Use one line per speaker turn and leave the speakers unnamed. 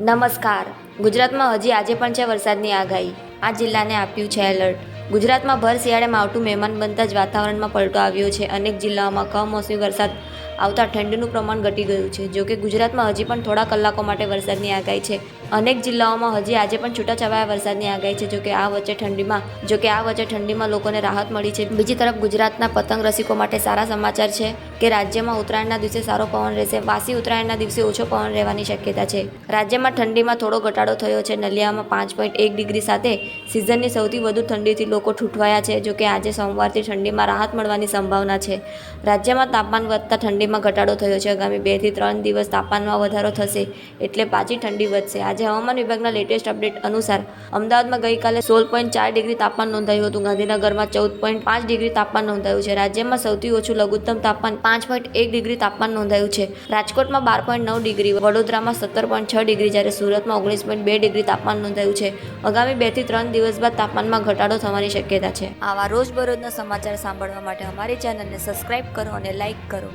નમસ્કાર. ગુજરાતમાં હજી આજે પણ છે વરસાદની આગાહી. આ જિલ્લાને આપ્યું છે એલર્ટ. ગુજરાતમાં ભર શિયાળે માવઠું મહેમાન બનતા જ વાતાવરણમાં પલટો આવ્યો છે. અનેક જિલ્લાઓમાં કમોસમી વરસાદ આવતા ઠંડીનું પ્રમાણ ઘટી ગયું છે. જોકે ગુજરાતમાં હજી પણ થોડા કલાકો માટે વરસાદની આગાહી છે. અનેક જિલ્લાઓમાં હજી આજે પણ છૂટાછવાયા વરસાદની આગાહી છે, જોકે આ વચ્ચે ઠંડીમાં, જોકે આ વચ્ચે ઠંડીમાં લોકોને રાહત મળી છે. બીજી તરફ ગુજરાતના પતંગ રસિકો માટે સારા સમાચાર છે કે રાજ્યમાં ઉત્તરાયણના દિવસે સારો પવન રહેશે. વાસી ઉત્તરાયણના દિવસે ઓછો પવન રહેવાની શક્યતા છે. રાજ્યમાં ઠંડીમાં થોડો ઘટાડો થયો છે. નલિયામાં પાંચ પોઈન્ટ એક ડિગ્રી સાથે સિઝનની સૌથી વધુ ઠંડીથી લોકો ઠૂંઠવાયા છે, જોકે આજે સોમવારથી ઠંડીમાં રાહત મળવાની સંભાવના છે. રાજ્યમાં તાપમાન વધતા ઠંડીમાં ઘટાડો થયો છે. આગામી બેથી ત્રણ દિવસ તાપમાનમાં વધારો થશે, એટલે પાછી ઠંડી વધશે. આજે હવામાન વિભાગના લેટેસ્ટ અપડેટ અનુસાર અમદાવાદમાં ગઈકાલે સોળ પોઈન્ટ ચાર ડિગ્રી તાપમાન નોંધાયું હતું. ગાંધીનગરમાં ચૌદ પોઈન્ટ પાંચ ડિગ્રી તાપમાન નોંધાયું છે. રાજ્યમાં સૌથી ઓછું લઘુત્તમ તાપમાન પાંચ પોઈન્ટ એક ડિગ્રી તાપમાન નોંધાયું છે. રાજકોટમાં બાર પોઈન્ટ નવ ડિગ્રી, વડોદરામાં સત્તર પોઈન્ટ છ ડિગ્રી, જ્યારે સુરતમાં ઓગણીસ પોઈન્ટ બે ડિગ્રી તાપમાન નોંધાયું છે. આગામી બેથી ત્રણ દિવસ બાદ તાપમાનમાં ઘટાડો થવાની શક્યતા છે. આવા રોજબરોજના સમાચાર સાંભળવા માટે અમારી ચેનલને સબસ્ક્રાઇબ કરો અને લાઇક કરો.